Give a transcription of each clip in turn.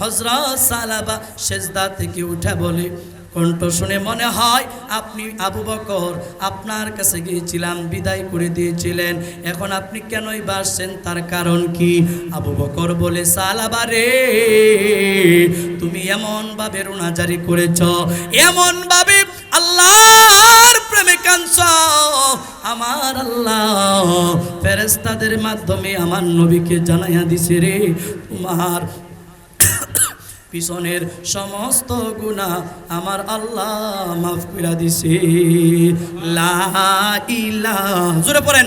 হজরত সালাবা সেজদা থেকে উঠে বলে, কণ্ঠ শুনে মনে হয় আপনি আবু বকর আপনার কাছে গিয়েছিলাম, বিদায় করে দিয়েছিলেন। এখন আপনি কেনই বাসছেন তার কারণ কি? আবু বকর বলে, সালাবা রে, তুমি এমন ভাবে রুনাজারি করেছ, এমন ভাবে আল্লাহর প্রেমে কাঞ্চ আমার আল্লাহ ফেরেস্তাদের মাধ্যমে আমার নবীকে জানাইয়া দিছে রে, তোমার পিছনের সমস্ত গুণা আমার আল্লাহ মাফ করে দিছে। জোরে পড়েন।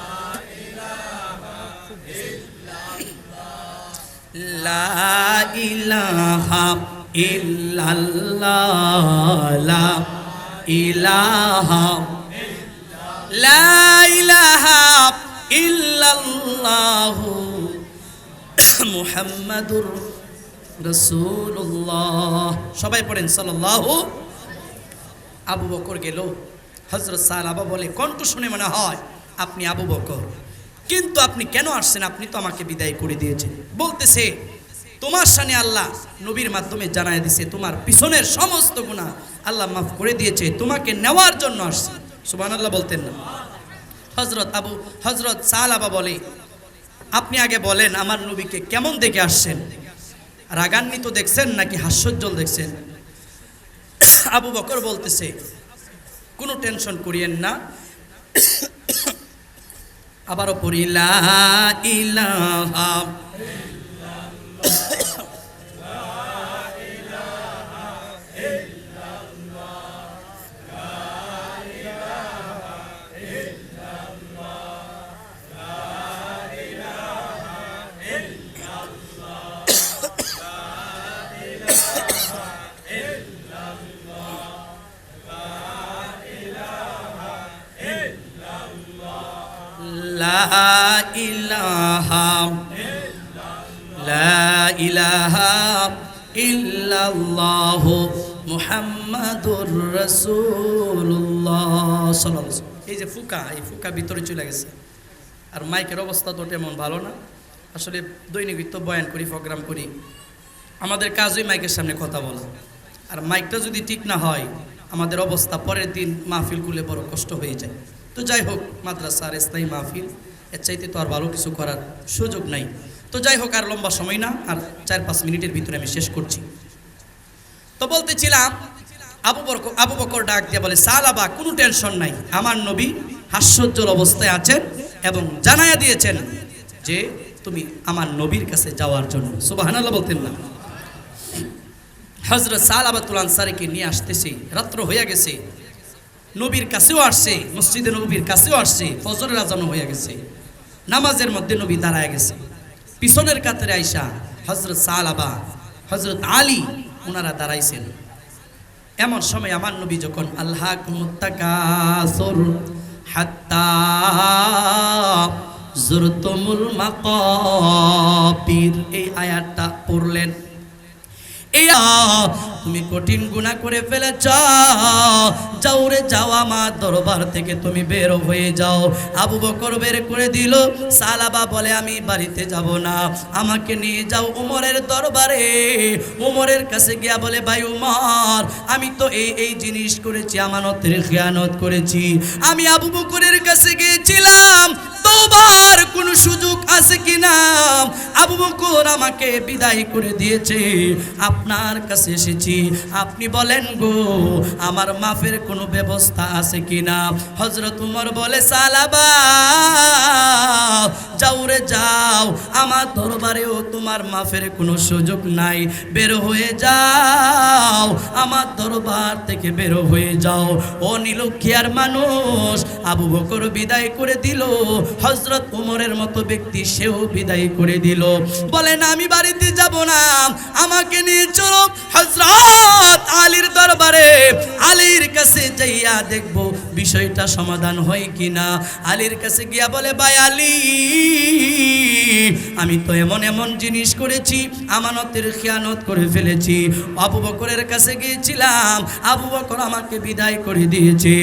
লা লা ইলাহা রাসূলুল্লাহ। সবাই পড়েন, সাল্লাল্লাহু আবু বকর গেল হজরত সাহাবা বলে, কণ্ঠ শুনে মনে হয় আপনি আবু বকর। কিন্তু আপনি কেন আসছেন? আপনি তো আমাকে বিদায় করে দিয়েছেন। বলতেছে, তোমার সামনে আল্লাহ নবীর মাধ্যমে জানায় দিছে, তোমার পিছনের সমস্ত গুণা আল্লাহ মাফ করে দিয়েছে, তোমাকে নেওয়ার জন্য আসছে। সুবান আল্লাহ বলতেন না। হজরত আবু হজরত সাহাবা বলে, আপনি আগে বলেন, আমার নবীকে কেমন দেখে আসছেন? রাগান্বিত দেখছেন নাকি হাস্যোজ্জ্বল দেখছেন? আবু বকর বলতেছে, কোনো টেনশন করিয়েন না। আবারও পড়ি লা ইলাহা এই যে ফুকা, এই ফুকা ভিতরে চলে গেছে। আর মাইকের অবস্থা তো তেমন ভালো না। আসলে দৈনিক তো বয়ান করি, প্রোগ্রাম করি। আমাদের কাজই মাইকের সামনে কথা বলা। আর মাইকটা যদি ঠিক না হয়, আমাদের অবস্থা পরের দিন মাহফিল খুলে বড় কষ্ট হয়ে যায়। তো যাই হোক, মাদ্রাসার স্থায়ী মাহফিল, এর চাইতে তো আর ভালো কিছু করার সুযোগ নাই। তো যাই হোক, আর লম্বা সময় না, আর চার পাঁচ মিনিটের ভিতরে আমি শেষ করছি। তো বলতেছিলাম, আবু বকর আবু বকর ডাক দিয়ে বলে সালাবা কোনো টেনশন নাই। আমার নবী হাস্যোজ্জ্বল অবস্থায় আছেন এবং জানায়া দিয়েছেন যে, তুমি আমার নবীর কাছে যাওয়ার জন্য। সুবাহানাল্লাহ বলতেন না। হজরত সালাবাতুল আনসারিকে নিয়ে আসতেছে, রাত্র হইয়া গেছে। নবীর কাছেও আসছে, মসজিদে নবীর কাছেও আসছে, ফজরের আজানো হইয়া গেছে। নামাজের মধ্যে নবী দাঁড়ায় গেছে। পিছনের কাতারে আইসা হজরত সালাবা হজরত আলী ওনারা দাঁড়াইছেন। এমন সময় আমার নবী যখন আল্লাহ মুত্তাকাসুর হাত্তা জুরতুমুল মাকাবির, এই আয়াতটা পড়লেন। তুমি কঠিন গুণা করে ফেলেছ। যাও রে, যাও আমার দরবার থেকে তুমি বের হয়ে যাও। আবু বকর বের করে দিল, সালাবা বলে, আমি বাড়িতে যাব না। আমাকে নিয়ে যাও উমরের দরবারে। উমরের কাছে গিয়া বলে, ভাই উমর, আমি তো এই এই জিনিস করেছি, আমানতের খেয়ানত করেছি। আমি আবু বকরের কাছে গিয়েছিলাম তোবার কোনো সুযোগ আছে কিনা? আবু বকর আমাকে বিদায় করে দিয়েছে। আপনার কাছে এসেছি। আপনি বলেন গো, আমার মাফের কোনো ব্যবস্থা আছে কিনা? হজরত উমর বলে, সালাবা, যাও রে যাও আমার দরবারেও তোমার মাফের কোনো সুযোগ নাই। বের হয়ে যাও, আমার দরবার থেকে বের হয়ে যাও। ও নীলক্ষিয়ার মানুষ আবু বকর বিদায় করে দিল হজরত উমরের মতো ব্যক্তি সেও বিদায় করে দিল। বলেন, আমি বাড়িতে যাব না, আমাকে নিয়ে চলো। হজরত আলীর দরবারে, আলীর কাছে যাইয়া দেখব বিষয়টা সমাধান হয় কিনা। আলীর কাছে গিয়া বলে, ভাই আলী আমি তো এমন এমন জিনিস করেছি, আমানতের খেয়ানত করে ফেলেছি। আবু বকরের কাছে গিয়েছিলাম, আবু বকর আমাকে বিদায় করে দিয়েছে।